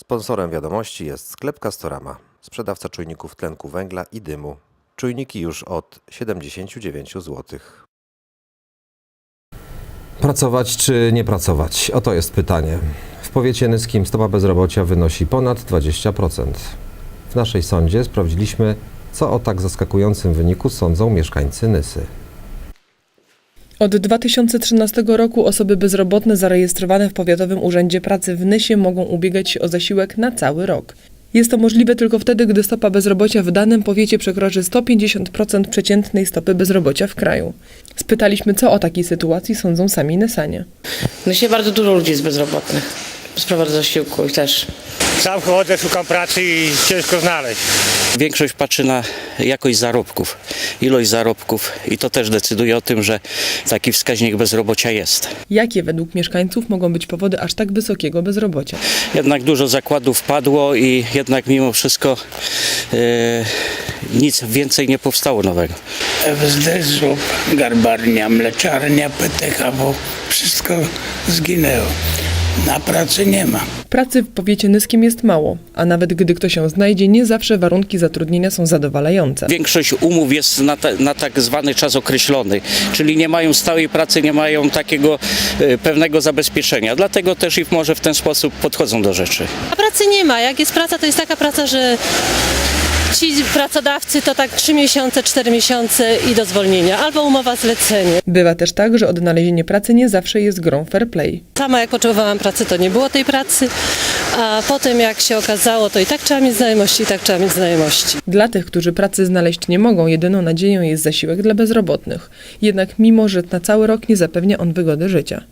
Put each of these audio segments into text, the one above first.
Sponsorem wiadomości jest sklep Castorama, sprzedawca czujników tlenku węgla i dymu. Czujniki już od 79 zł. Pracować czy nie pracować? Oto jest pytanie. W powiecie nyskim stopa bezrobocia wynosi ponad 20%. W naszej sądzie sprawdziliśmy, co o tak zaskakującym wyniku sądzą mieszkańcy Nysy. Od 2013 roku osoby bezrobotne zarejestrowane w Powiatowym Urzędzie Pracy w Nysie mogą ubiegać się o zasiłek na cały rok. Jest to możliwe tylko wtedy, gdy stopa bezrobocia w danym powiecie przekroczy 150% przeciętnej stopy bezrobocia w kraju. Spytaliśmy, co o takiej sytuacji sądzą sami Nysanie. No się bardzo dużo ludzi jest bezrobotnych. Sprawa do zasiłku i też. Sam chodzę, szukam pracy i ciężko znaleźć. Większość patrzy na jakość zarobków, ilość zarobków i to też decyduje o tym, że taki wskaźnik bezrobocia jest. Jakie według mieszkańców mogą być powody aż tak wysokiego bezrobocia? Jednak dużo zakładów padło i jednak mimo wszystko e, nic więcej nie powstało nowego. FSD, garbarnia, mleczarnia, PTH, bo wszystko zginęło. Na pracy nie ma. Pracy w powiecie nyskim jest mało, a nawet gdy ktoś ją znajdzie, nie zawsze warunki zatrudnienia są zadowalające. Większość umów jest na, ta, na tak zwany czas określony, czyli nie mają stałej pracy, nie mają takiego e, pewnego zabezpieczenia. Dlatego też i może w ten sposób podchodzą do rzeczy. A pracy nie ma. Jak jest praca, to jest taka praca, że ci pracodawcy to tak 3 miesiące, 4 miesiące i do zwolnienia, albo umowa zlecenie. Bywa też tak, że odnalezienie pracy nie zawsze jest grą fair play. Sama jak potrzebowałam pracy, to nie było tej pracy, a potem jak się okazało, to i tak trzeba mieć znajomości, i tak trzeba mieć znajomości. Dla tych, którzy pracy znaleźć nie mogą, jedyną nadzieją jest zasiłek dla bezrobotnych. Jednak mimo, że na cały rok nie zapewnia on wygody życia.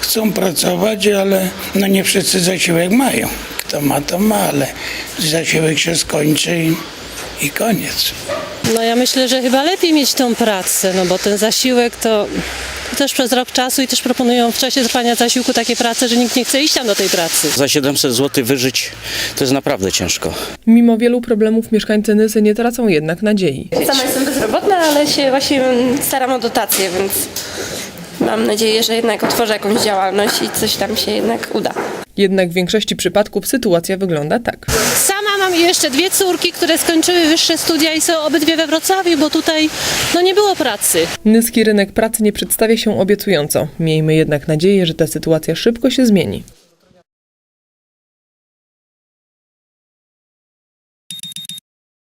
Chcą pracować, ale no nie wszyscy zasiłek mają. Kto ma, to ma, ale zasiłek się skończy i, i koniec. No ja myślę, że chyba lepiej mieć tą pracę, no bo ten zasiłek to to też przez rok czasu i też proponują w czasie trwania zasiłku takie prace, że nikt nie chce iść tam do tej pracy. Za 700 zł wyżyć to jest naprawdę ciężko. Mimo wielu problemów mieszkańcy Nysy nie tracą jednak nadziei. Sama jestem bezrobotna, ale się właśnie staram o dotację, więc mam nadzieję, że jednak otworzę jakąś działalność i coś tam się jednak uda. Jednak w większości przypadków sytuacja wygląda tak. Sama mam jeszcze dwie córki, które skończyły wyższe studia i są obydwie we Wrocławiu, bo tutaj no nie było pracy. Nyski rynek pracy nie przedstawia się obiecująco. Miejmy jednak nadzieję, że ta sytuacja szybko się zmieni.